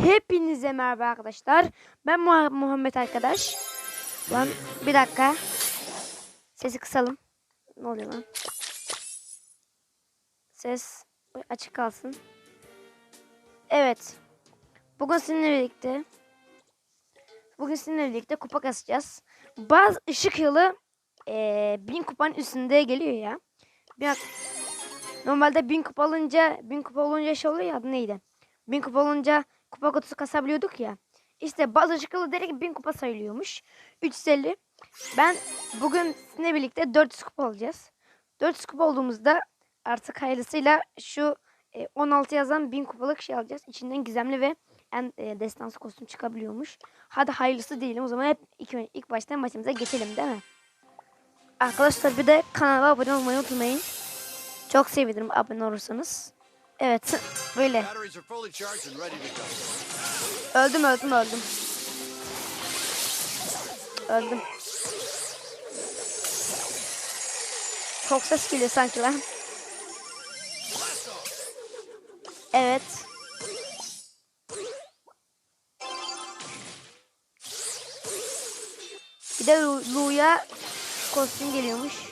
Hepinize merhaba arkadaşlar. Ben Muha- Muhammed arkadaş. Lan bir dakika. Sesi kısalım. Ne oluyor lan? Ses açık kalsın. Evet. Bugün sizinle birlikte Bugün sizinle birlikte kupa kasacağız. Bazı ışık yılı eee bin kupanın üstünde geliyor ya. Bir Normalde bin kupa alınca bin kupa olunca şey oluyor ya adı neydi? Bin kupa olunca kupa kutusu kasabiliyorduk ya. İşte bazı ışık yılı direkt bin kupa sayılıyormuş. 350. Ben bugün sizinle birlikte 400 kupa alacağız. 400 kupa olduğumuzda artık hayırlısıyla şu e, 16 yazan 1000 kupalık şey alacağız. İçinden gizemli ve en e, destansı kostüm çıkabiliyormuş. Hadi hayırlısı diyelim. O zaman hep ilk, ilk başta maçımıza geçelim değil mi? Arkadaşlar bir de kanala abone olmayı unutmayın. Çok sevinirim abone olursanız. Evet böyle. Öldüm öldüm öldüm. Öldüm. Çok ses geliyor sanki lan. Evet. Bir de Lu- Lu'ya kostüm geliyormuş.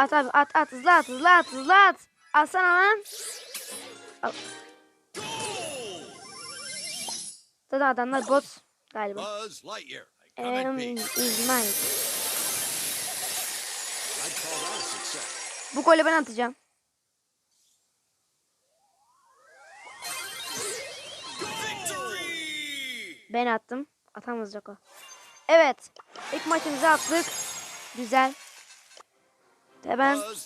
At abi at at hızlı at hızlı at hızlı at. Alsana lan. Al. Zaten adamlar bot galiba. Success. Bu golü ben atacağım. Ben attım. Atamayacak o. Evet. İlk maçımızı attık. Güzel.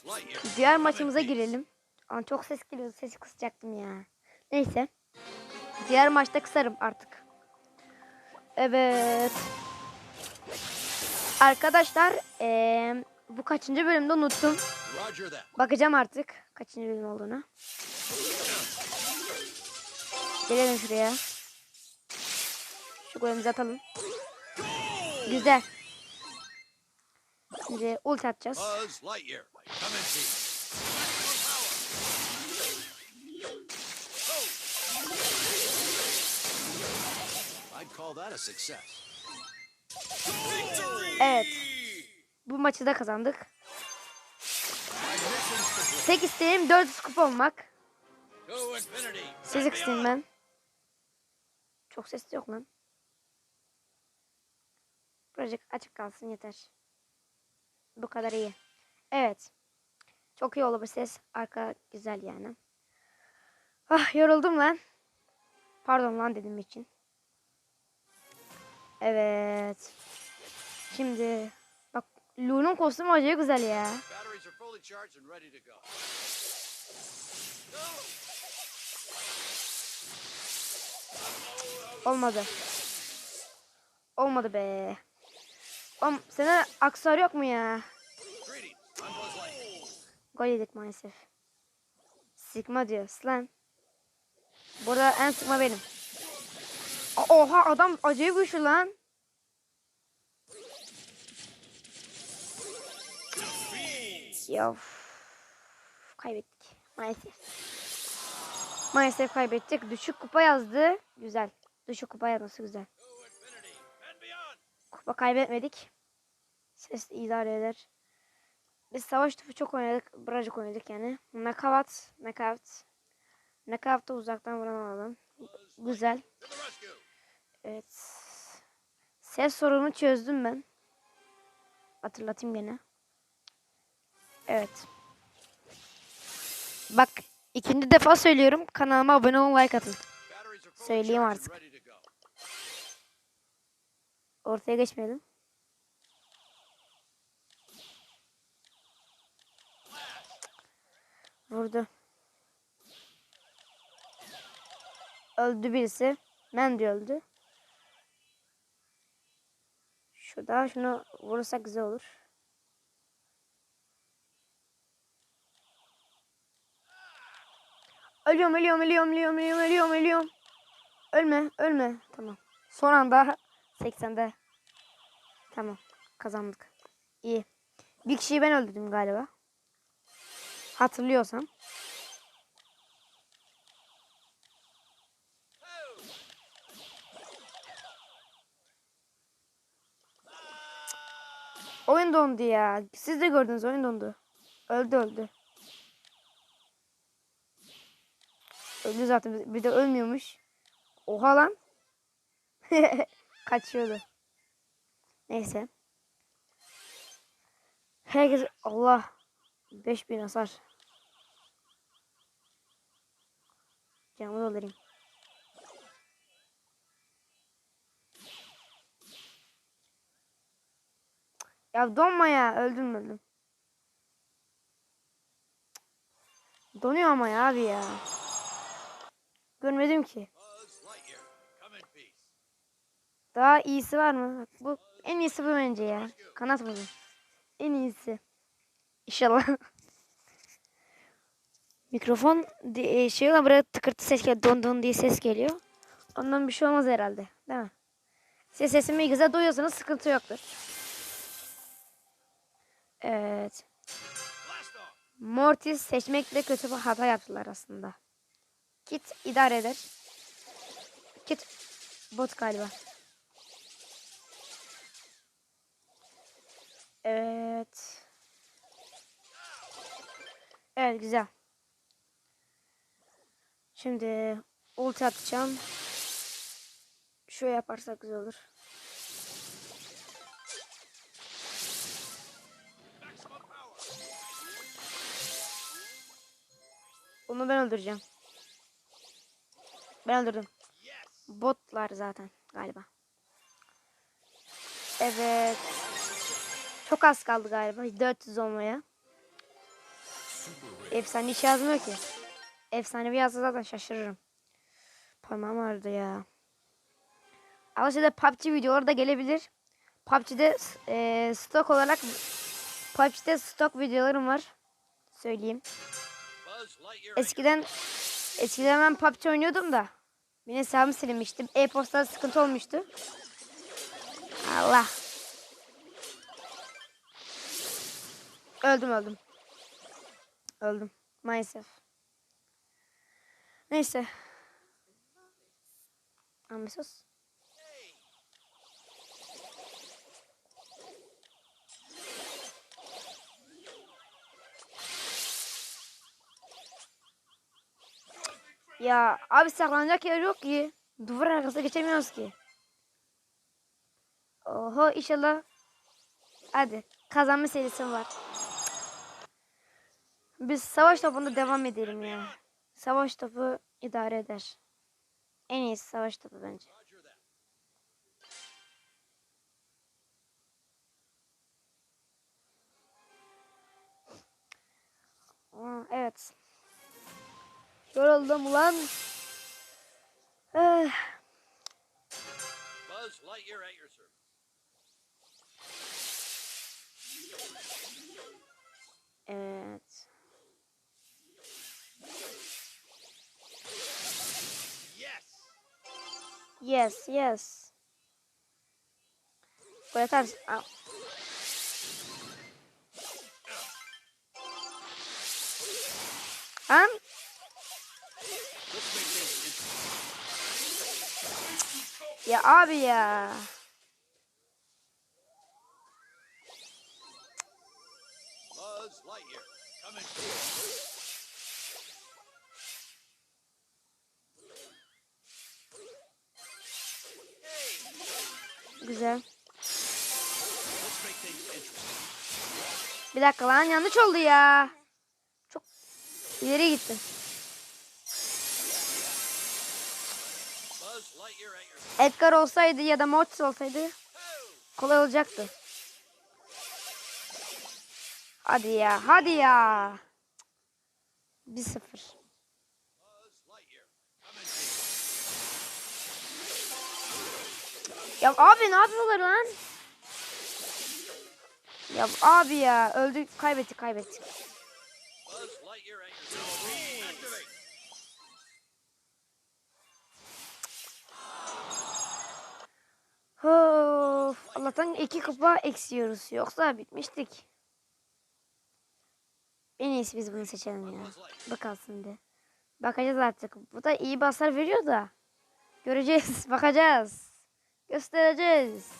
Lightyear. diğer maçımıza girelim. Ama çok ses geliyor. Sesi kısacaktım ya. Neyse. Diğer maçta kısarım artık. Evet. Arkadaşlar eee, bu kaçıncı bölümde unuttum. Bakacağım artık kaçıncı bölüm olduğunu. Gelelim şuraya. Şu golümüzü atalım. Güzel. A success. Victory! Evet. Bu maçı da kazandık. Tek isteğim 400 kupa olmak. Sizi kısayım ben. Çok ses yok lan. Birazcık açık kalsın yeter. Bu kadar iyi. Evet. Çok iyi oldu bu ses. Arka güzel yani. Ah yoruldum lan. Pardon lan dedim için. Evet. Şimdi bak Lu'nun kostümü acayip güzel ya. Olmadı. Olmadı be. Oğlum senin aksar yok mu ya? Gol yedik maalesef. Sıkma diyor. Lan. Burada en sıkma benim. Oha adam acayip güçlü lan. Ya kaybettik maalesef. Maalesef kaybettik. Düşük kupa yazdı. Güzel. Düşük kupa yazması güzel. Kupa kaybetmedik. Ses idare eder. Biz savaş topu çok oynadık. Birazcık oynadık yani. Knockout. Knockout. Knockout'ta uzaktan vuran adam. Güzel. Evet. Ses sorunu çözdüm ben. Hatırlatayım gene. Evet. Bak ikinci defa söylüyorum. Kanalıma abone olun like atın. Söyleyeyim artık. Ortaya geçmedim. Vurdu. Öldü birisi. Mendy öldü. Şurada şunu vurursak güzel olur. Ölüyorum, ölüyorum, ölüyorum, ölüyorum, ölüyorum, ölüyorum. Ölme, ölme. Tamam. Son anda 80'de. Tamam. Kazandık. İyi. Bir kişiyi ben öldürdüm galiba. Hatırlıyorsam. Oyun dondu ya. Siz de gördünüz oyun dondu. Öldü öldü. Öldü zaten. Bir de ölmüyormuş. Oha lan. Kaçıyordu. Neyse. Herkes Allah 5000 hasar. Canımı doldurayım. Ya donma ya. Öldüm öldüm. Donuyor ama ya abi ya. Görmedim ki. Daha iyisi var mı? Bu en iyisi bu bence ya. Kanat bunu. En iyisi. İnşallah. Mikrofon e, şey olan buraya tıkırtı ses geliyor. Don don diye ses geliyor. Ondan bir şey olmaz herhalde. Değil mi? Siz sesimi güzel duyuyorsanız sıkıntı yoktur. Evet. Mortis seçmekle kötü bir hata yaptılar aslında. Kit idare eder. Kit bot galiba. Evet. Evet güzel. Şimdi ulti atacağım. Şöyle yaparsak güzel olur. Onu ben öldüreceğim. Ben öldürdüm. Botlar zaten galiba. Evet. Çok az kaldı galiba. 400 olmaya. Efsane hiç yazmıyor ki. Efsanevi yazsa zaten şaşırırım. Parmağım ağrıdı ya. Ayrıca PUBG videoları da gelebilir. PUBG'de e, stok olarak PUBG'de stok videolarım var. Söyleyeyim. Eskiden eskiden ben PUBG oynuyordum da. Benim hesabım silinmişti. E-postada sıkıntı olmuştu. Allah. Öldüm öldüm. Öldüm. Maalesef. Neyse. Anlıyorsunuz. Ya abi saklanacak yer yok ki. Duvar arkasına geçemiyoruz ki. Oho inşallah. Hadi kazanma serisi var. Biz savaş topunda devam edelim ya. Savaş topu idare eder. En iyisi savaş topu bence. Evet. Yoruldum ulan. Service. evet. Yes, yes. Buraya ters. Aa. Lan Let's make things interesting. ya abi ya. Buzz Lightyear, come Güzel. Bir dakika lan yanlış oldu ya. Çok ileri service. Edgar olsaydı ya da Mortis olsaydı kolay olacaktı. Hadi ya, hadi ya. 1-0. Ya abi ne yapıyorlar lan? Ya abi ya öldük kaybettik kaybettik. Of, Allah'tan iki kupa eksiyoruz. Yoksa bitmiştik. En iyisi biz bunu seçelim ya. Bakalım şimdi. Bakacağız artık. Bu da iyi basar veriyor da. Göreceğiz. Bakacağız göstereceğiz.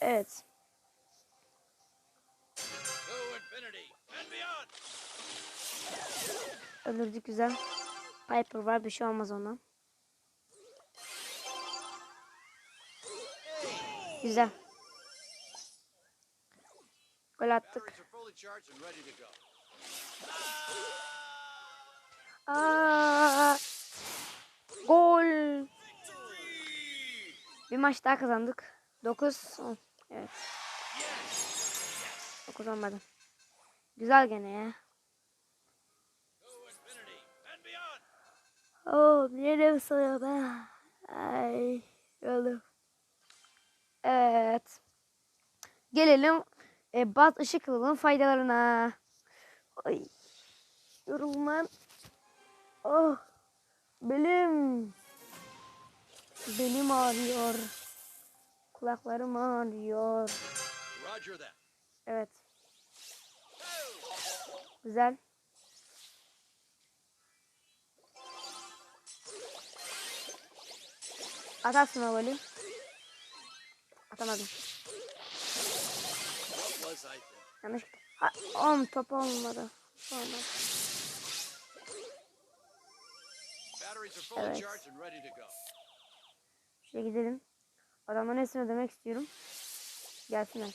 Evet. Öldürdük güzel. Piper var bir şey olmaz ona. Güzel. Gol attık. Aa, gol. Bir maç daha kazandık. 9 10. Evet. 9 olmadı. Güzel gene ya. Oh, nereye ısırıyor be? Ay, yoruldum. Evet. Gelelim e, baz ışık yılının faydalarına. Ay, yoruldum lan. Oh, belim. Belim ağrıyor. Kulaklarım ağrıyor. Evet. Güzel. Atarsın golü. Atamadım. Yanlış. Ha, om top olmadı. Olmadı. Evet. Şuraya gidelim. Adamların hepsini ödemek istiyorum. Gelsinler.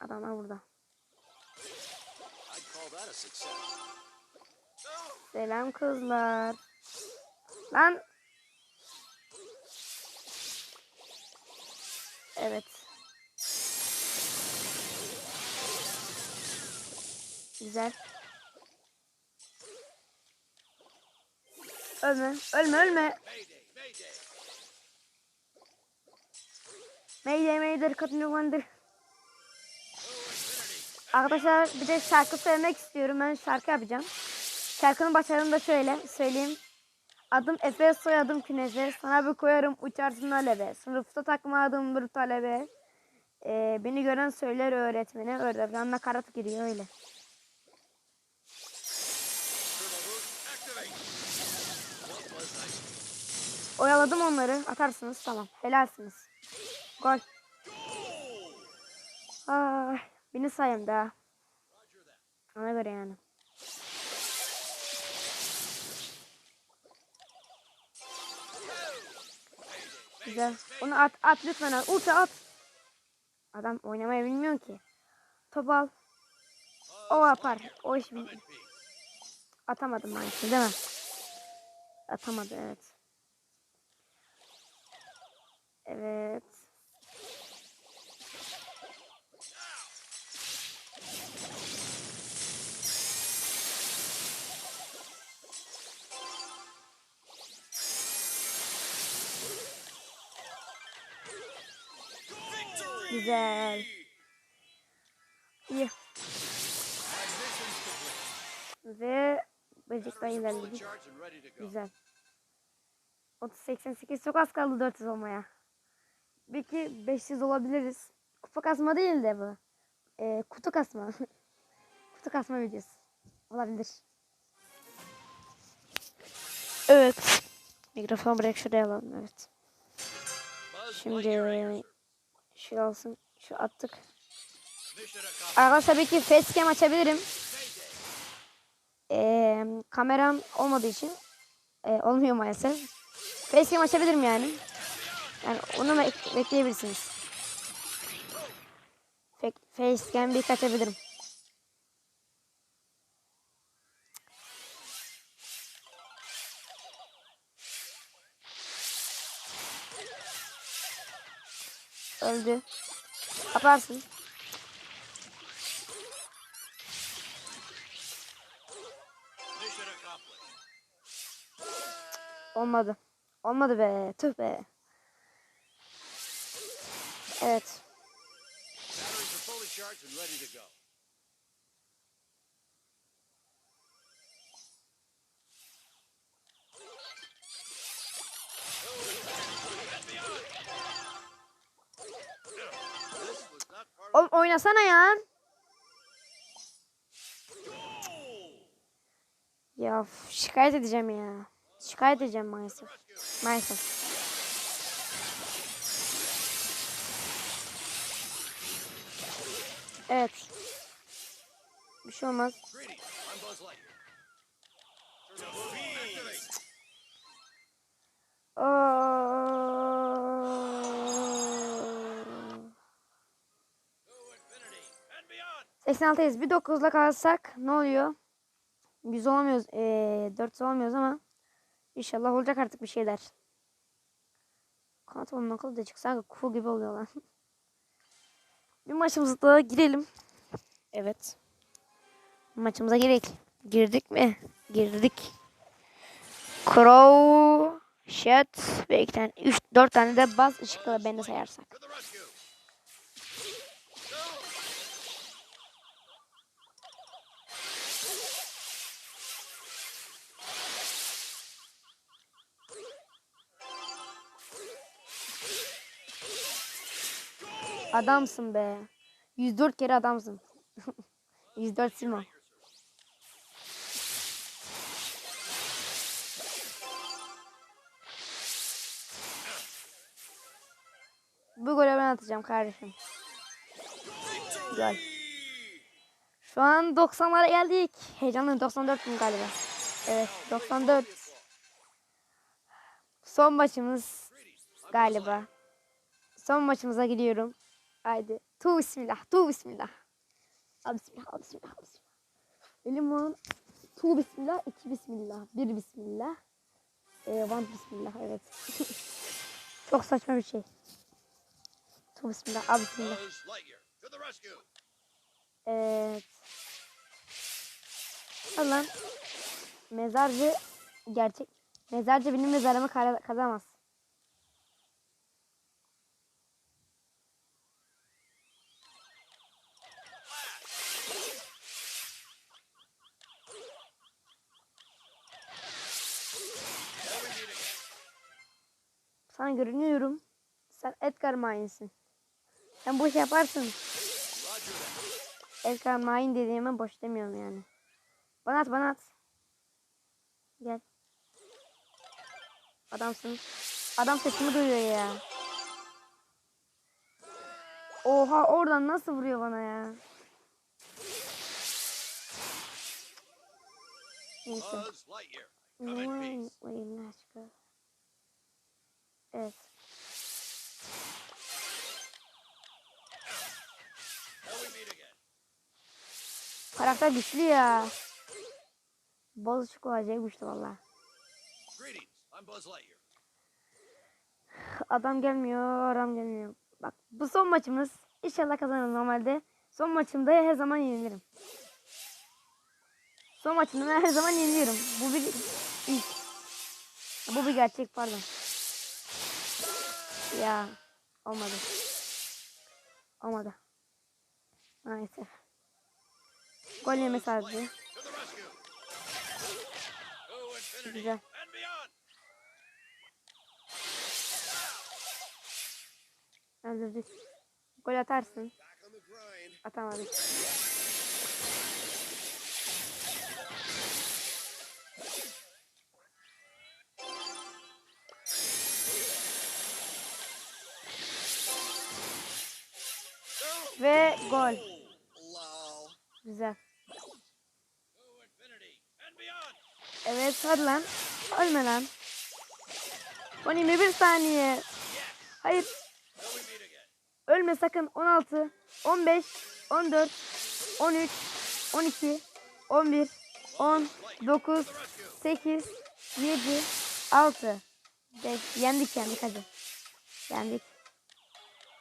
Adamlar burada. Selam kızlar. Lan. Evet. Güzel. Ölme, ölme, ölme. Mayday, mayday. Kadın yuvandır. Arkadaşlar bir de şarkı söylemek istiyorum. Ben şarkı yapacağım. Şarkının başlarını da şöyle söyleyeyim. Adım Efe, soyadım Küneze. Sana bir koyarım uçarsın aleve. Sınıfta takmadım bir talebe. Ee, beni gören söyler öğretmene. Öğretmen nakarat giriyor öyle. Oyaladım onları. Atarsınız tamam. Helalsiniz. Gol. Ay, beni sayın da. Ona göre yani. Güzel. Onu at, at lütfen at. Ulti at. Adam oynamayı bilmiyor ki. Top al. O yapar. O iş bil- Come in peace. Atamadım maalesef değil mi? Atamadı evet. Evet. Güzel. İyi. Ve Böcekten ilerledik. Güzel. 3088 çok az kaldı 400 olmaya. Belki 500 olabiliriz. Kupa kasma değil de bu. Ee, kutu kasma. kutu kasma videosu. Olabilir. Evet. Mikrofon bırak şuraya alalım evet. Şimdi şu alsın. Şu attık. Arkadaşlar belki facecam açabilirim. Ee, kameram olmadığı için e, olmuyor maalesef. Facecam açabilirim yani. Yani onu bek- bekleyebilirsiniz. Facecam bir açabilirim. Öldü. Kaparsın. Olmadı. Olmadı be. Tüh be. Of Oğlum oynasana ya. Ya şikayet edeceğim ya. Şikayet edeceğim maalesef. Maalesef. Evet. Bir şey olmaz. Beyond. 86'yız. Bir 9'la kalsak ne oluyor? 100 olamıyoruz. Ee, 400 olamıyoruz ama inşallah olacak artık bir şeyler. Kanat akıllı da çıksa cool gibi oluyor lan. bir maçımıza da girelim. Evet. Maçımıza girek. Girdik mi? Girdik. Crow, Shed ve iki tane, üç, dört tane de baz ışıklı beni sayarsak. Adamsın be. 104 kere adamsın. 104 Simo. Bu golü ben atacağım kardeşim. Güzel. Şu an 90'lara geldik. Heyecanlıyım. 94 mü galiba? Evet 94. Son maçımız galiba. Son maçımıza gidiyorum. Haydi. Tu bismillah. Tu bismillah. Al bismillah. Al bismillah. Al bismillah. Elim on. Tu bismillah. iki bismillah. Bir bismillah. E, one bismillah. Evet. Çok saçma bir şey. Tu bismillah. Al bismillah. Evet. Al lan. Mezarcı gerçek. Mezarcı benim mezarımı kazamaz. Görünüyorum. Sen Edgar Main'sin. Sen bu işi yaparsın. Edgar Main dediğime boş demiyorum yani. Bana at bana at. Gel. Adamsın. Adam sesimi duyuyor ya. Oha oradan nasıl vuruyor bana ya. Neyse. Lightyear. Come Evet. Karakter güçlü ya. Boz ışık acayip güçlü valla. Buzz. Adam gelmiyor, adam gelmiyor. Bak bu son maçımız. İnşallah kazanırım normalde. Son maçımda her zaman yenilirim. Son maçımda her zaman yeniliyorum. Bu bir. Bu bir gerçek pardon. Ya olmadı. Olmadı. Maalesef. Gol yeme sadece. Güzel. Öldürdük. Gol atarsın. Atamadık. Gol. Güzel. Evet hadi lan. Ölme lan. Son 21 saniye. Hayır. Ölme sakın. 16, 15, 14, 13, 12, 11, 10, 9, 8, 7, 6, 5. Yendik yendik hadi. Yendik.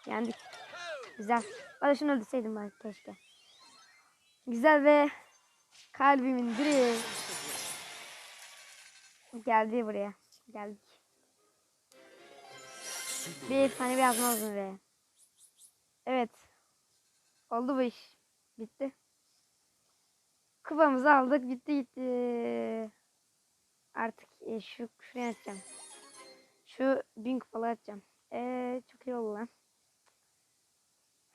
Yendik. Güzel. Şunu öldürseydim bari keşke. Güzel ve kalbimin direği. Geldi buraya. Geldik. Bir tane bir yazmaz mı be? Evet. Oldu bu iş. Bitti. Kupamızı aldık. Bitti gitti. Artık e, şu şuraya atacağım. Şu bin kupalı atacağım. Eee çok iyi oldu lan.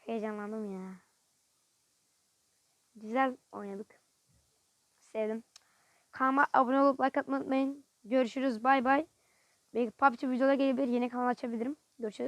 Heyecanlandım ya. Güzel oynadık. Sevdim. Kanalıma abone olup like atmayı unutmayın. Görüşürüz. Bay bay. Belki PUBG videoda gelebilir. Yeni kanal açabilirim. Görüşürüz.